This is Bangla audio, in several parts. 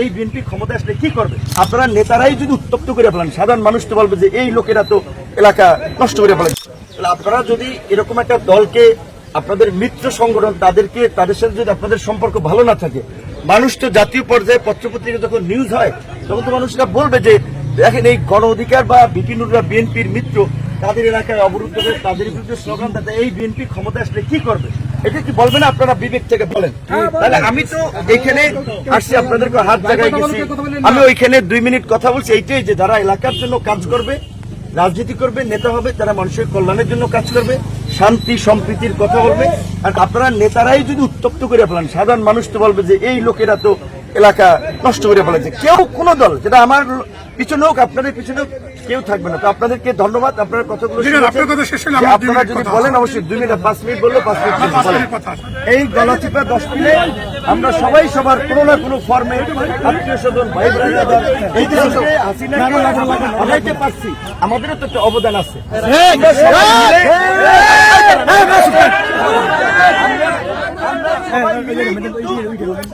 এই বিএনপি ক্ষমতা আসলে কি করবে? আপনারা নেতারাই যদি উত্তপ্ত করে ফেলেন, সাধারণ মানুষ তো বলবে যে এই লোকেরা তো এলাকা নষ্ট করে ফেলেন তাহলে আপনারা যদি এরকম একটা দলকে, আপনাদের মিত্র সংগঠন তাদেরকে, তাদের সাথে যদি আপনাদের সম্পর্ক ভালো না থাকে, মানুষ তো জাতীয় পর্যায়ে পত্রপত্রিকা যখন নিউজ হয়, তখন তো মানুষরা বলবে যে, দেখেন এই গণ অধিকার বা বিপিনুররা বিএনপির মিত্র, তাদের এলাকায় অবরুদ্ধ করে তাদের বিরুদ্ধে স্লোগান এই বিএনপি ক্ষমতা আসলে কি করবে? এটা কি বলবেন? আপনারা বিবেক থেকে বলেন। তাহলে আমি তো এখানে আসছি আপনাদেরকে হাত জায়গায় গেছি। আমি ওইখানে দুই মিনিট কথা বলছি। এইটাই যে যারা এলাকার জন্য কাজ করবে রাজনীতি করবে নেতা হবে তারা মানুষের কল্যাণের জন্য কাজ করবে শান্তি সম্প্রীতির কথা বলবে। আর আপনারা নেতারাই যদি উত্তপ্ত করে ফেলেন সাধারণ মানুষ তো বলবে যে এই লোকেরা তো এলাকা নষ্ট করে ফেলেছে। কেউ কোন দল যেটা আমার পিছনে হোক আপনাদের পিছনে কেউ থাকবে না তো আপনাদেরকে ধন্যবাদ আপনার কথাগুলো। আপনার যদি বলেন অবশ্যই দুই মিনিট পাঁচ মিনিট বললে পাঁচ মিনিট। এই গলাচিপা দশ মিনিট আমরা সবাই সবার কোনো না কোনো ফর্মে আত্মীয় স্বজন ভাই ব্রাদার এই হটাইতে পারছি আমাদেরও তো একটা অবদান আছে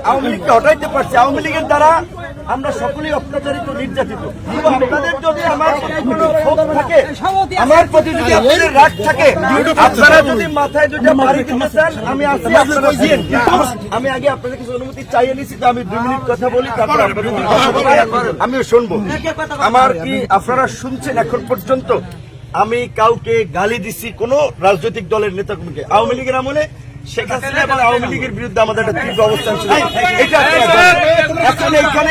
আওয়ামী লীগকে হটাইতে পারছি আওয়ামী লীগের দ্বারা আমরা সকলেই অত্যাচারিত, নির্যাতিত। আপনাদের যদি আমার কোনো ক্ষোভ থাকে, আমার প্রতি যদি আপনাদের রাগ থাকে, আপনারা যদি মাথায় যদি মারি আমি দিয়েন আমি আগে আপনাদের কিছু অনুমতি চাইয়ে নিছি, তো আমি দুই মিনিট কথা বলি, তারপর আপনাদের আমিও শুনব। আমার কি আপনারা শুনছেন এখন পর্যন্ত? আমি কাউকে গালি দিছি কোন রাজনৈতিক দলের নেতা নেতাকর্মীকে। আওয়ামী লীগের আমলে শেখ হাসিনা এবং আওয়ামী লীগের বিরুদ্ধে আমাদের একটা তীব্র অবস্থান ছিল। এটা জানেন। এখন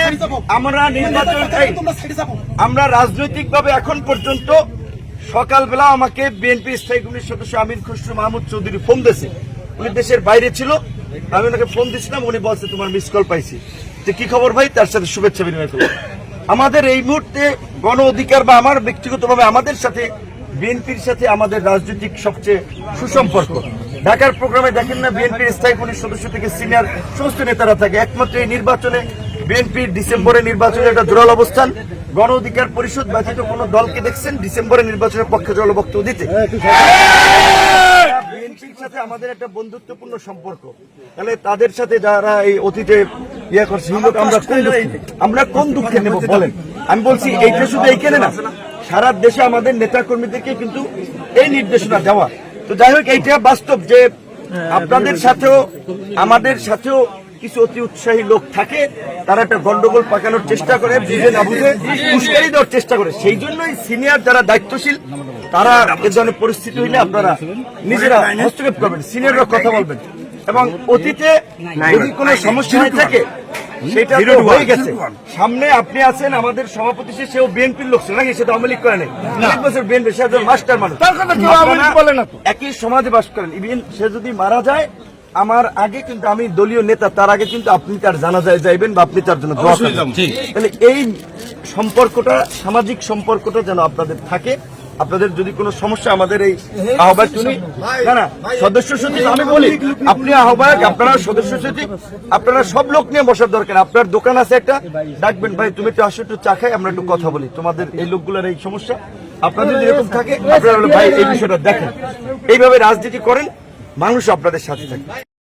আমরা নির্বাচন আমরা রাজনৈতিক ভাবে এখন পর্যন্ত সকালবেলা আমাকে বিএনপি স্থায়ী কমিটির সদস্য আমির খসরু মাহমুদ চৌধুরী ফোন দিয়েছে। উনি দেশের বাইরে ছিল। আমি ওনাকে ফোন দিয়েছিলাম উনি বলছে তোমার মিস কল পাইছি। যে কি খবর ভাই? তার সাথে শুভেচ্ছা বিনিময় করব আমাদের এই মুহূর্তে গণ অধিকার বা আমার ব্যক্তিগতভাবে আমাদের সাথে বিএনপির সাথে আমাদের রাজনৈতিক সবচেয়ে সুসম্পর্ক। ঢাকার প্রোগ্রামে দেখেন না বিএনপির স্থায়ী কমিটির সদস্য থেকে সিনিয়র সমস্ত নেতারা থাকে। একমাত্র এই নির্বাচনে বিএনপির ডিসেম্বরে নির্বাচনে একটা জোরাল অবস্থান। গণ অধিকার পরিষদ ব্যতীত কোন দলকে দেখছেন? ডিসেম্বরে নির্বাচনের পক্ষে জল বক্তব্য দিতে। বিএনপির সাথে আমাদের একটা বন্ধুত্বপূর্ণ সম্পর্ক। তাহলে তাদের সাথে যারা এই অতীতে ইয়ে করছে আমরা কোন দুঃখে- আমরা কোন দুঃখে নেব? বলেন। আমি বলছি এইটা শুধু এইখানে না। সারা দেশে আমাদের নেতা কর্মীদেরকে কিন্তু এই নির্দেশনা দেওয়া। তো যাই হোক এইটা বাস্তব যে আপনাদের সাথেও আমাদের সাথেও কিছু অতি উৎসাহী লোক থাকে তারা একটা গন্ডগোল পাকানোর চেষ্টা করে বুঝে না বুঝে উস্কানি দেওয়ার চেষ্টা করে। সেই জন্যই সিনিয়র যারা দায়িত্বশীল তারা এ ধরনের পরিস্থিতি হইলে আপনারা নিজেরা হস্তক্ষেপ করবেন সিনিয়ররা কথা বলবেন। এবং অতীতে যদি কোনো সমস্যা হয়ে থাকে সেটা হয়ে গেছে। সামনে আপনি আছেন আমাদের সভাপতি সেও বিএনপির লোক ছিল নাকি সেটা আওয়ামী লীগ করে নাই। অনেক বছর বিএনপি সে মাস্টার মানুষ। একই সমাজে বাস করেন। ইভেন সে যদি মারা যায় আমার আগে কিন্তু আমি দলীয় নেতা তার আগে কিন্তু আপনি তার জানাজায় যাইবেন বা আপনি তার জন্য দোয়া করবেন। তাহলে এই সম্পর্কটা সামাজিক সম্পর্কটা যেন আপনাদের থাকে। আপনাদের যদি কোনো সমস্যা আমাদের এই আহ্বায়ক শুনি না না সদস্য সচিব আমি বলি আপনি আহ্বায়ক আপনারা সদস্য সচিব আপনারা সব লোক নিয়ে বসার দরকার। আপনার দোকান আছে একটা ডাকবেন ভাই তুমি একটু আসো একটু চা খাই আমরা একটু কথা বলি। তোমাদের এই লোকগুলোর এই সমস্যা আপনাদের যদি এরকম থাকে আপনারা ভাই এই বিষয়টা দেখেন। এইভাবে রাজনীতি করেন মানুষ আপনাদের সাথে থাকে